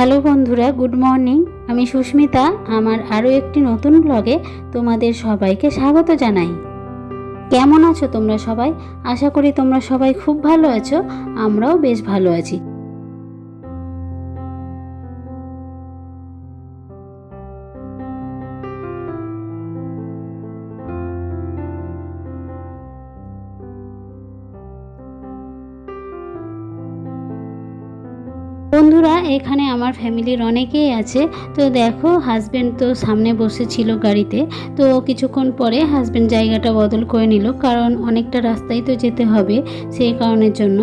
Hello বন্ধুরা, good morning. আমি সুস্মিতা, আমার আরও একটি নতুন ব্লগে তোমাদের সবাইকে স্বাগত জানাই। কেমন আছো তোমরা সবাই? আশা করি তোমরা সবাই খুব ভালো আছো, আমরাও বেশ ভালো আছি। বন্ধুরা, এখানে আমার ফ্যামিলির অনেকেই আছে। তো দেখো হাজব্যান্ড তো সামনে বসেছিল গাড়িতে। তো কিছুক্ষণ পরে হাজব্যান্ড জায়গাটা বদল করে নিল, কারণ অনেকটা রাস্তায় তো যেতে হবে সেই কারণের জন্য।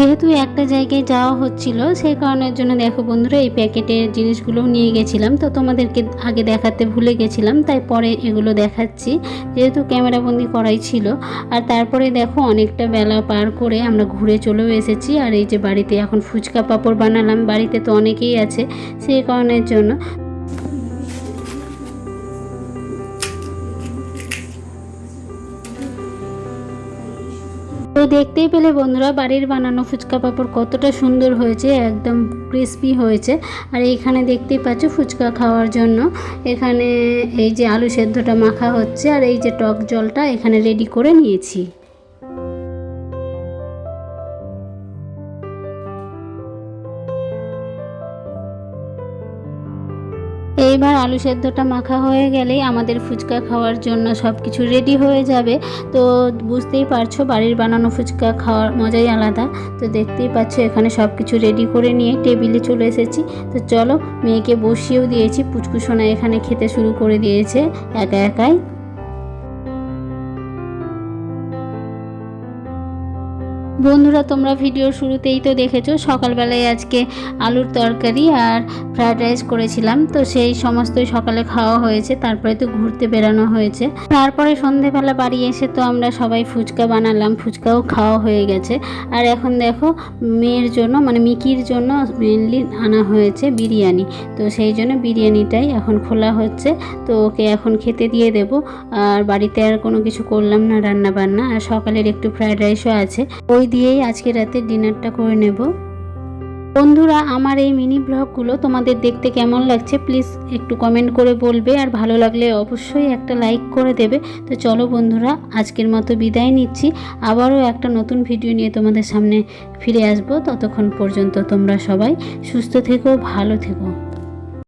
যেহেতু একটা জায়গায় যাওয়া হচ্ছিল, সেই কারণের জন্য দেখো বন্ধুরা, এই প্যাকেটের জিনিসগুলো নিয়ে গেছিলাম। তো তোমাদেরকে আগে দেখাতে ভুলে গেছিলাম, তাই পরে এগুলো দেখাচ্ছি। যেহেতু ক্যামেরাবন্দি করাই ছিল। আর তারপরে দেখো, অনেকটা বেলা পার করে আমরা ঘুরে চলেও এসেছি। আর এই যে বাড়িতে এখন ফুচকা পাঁপড় বানালাম, বাড়িতে তো অনেকেই আছে, সেই কারণের জন্য। তো দেখতেই পেলে বন্ধুরা বাড়ির বানানো ফুচকা পাঁপড় কতটা সুন্দর হয়েছে, একদম ক্রিস্পি হয়েছে। আর এইখানে দেখতেই পাচ্ছ ফুচকা খাওয়ার জন্য। এখানে এই যে আলু সেদ্ধটা মাখা হচ্ছে আর এই যে টক জলটা এখানে রেডি করে নিয়েছি। এইবার আলু সেদ্ধটা মাখা হয়ে গেলেই আমাদের ফুচকা খাওয়ার জন্য সব কিছু রেডি হয়ে যাবে। তো বুঝতেই পারছ, বাড়ির বানানো ফুচকা খাওয়ার মজাই আলাদা। তো দেখতেই পাচ্ছ, এখানে সব কিছু রেডি করে নিয়ে টেবিলে চলে এসেছি। তো চলো, মেয়েকে বসিয়েও দিয়েছি। পুচকুসোনা এখানে খেতে শুরু করে দিয়েছে, একা একাই। বন্ধুরা, তোমরা ভিডিওর শুরুতেই তো দেখেছ, সকালবেলায় আজকে আলুর তরকারি আর ফ্রায়েড রাইস করেছিলাম। তো সেই সমস্তই সকালে খাওয়া হয়েছে, তারপরে তো ঘুরতে বেরানো হয়েছে। তারপরে সন্ধেবেলা বাড়ি এসে তো আমরা সবাই ফুচকা বানালাম, ফুচকাও খাওয়া হয়ে গেছে। আর এখন দেখো, মেয়ের জন্য মানে মিকির জন্য মেনলি আনা হয়েছে বিরিয়ানি। তো সেই জন্য বিরিয়ানিটাই এখন খোলা হচ্ছে, তো ওকে এখন খেতে দিয়ে দেব। আর বাড়িতে আর কোনো কিছু করলাম না রান্না বান্না আর সকালের একটু ফ্রায়েড রাইসও আছে। ওই দিয়েই আজকে রাতে ডিনারটা করে নেব। বন্ধুরা, আমার এই মিনি ব্লগগুলো তোমাদের দেখতে কেমন লাগছে প্লিজ একটু কমেন্ট করে বলবে আর ভালো লাগলে অবশ্যই একটা লাইক করে দেবে। তো চলো বন্ধুরা, আজকের মতো বিদায় নিচ্ছি। আবারও একটা নতুন ভিডিও নিয়ে তোমাদের সামনে ফিরে আসব। ততক্ষণ পর্যন্ত তোমরা সবাই সুস্থ থেকো, ভালো থেকো।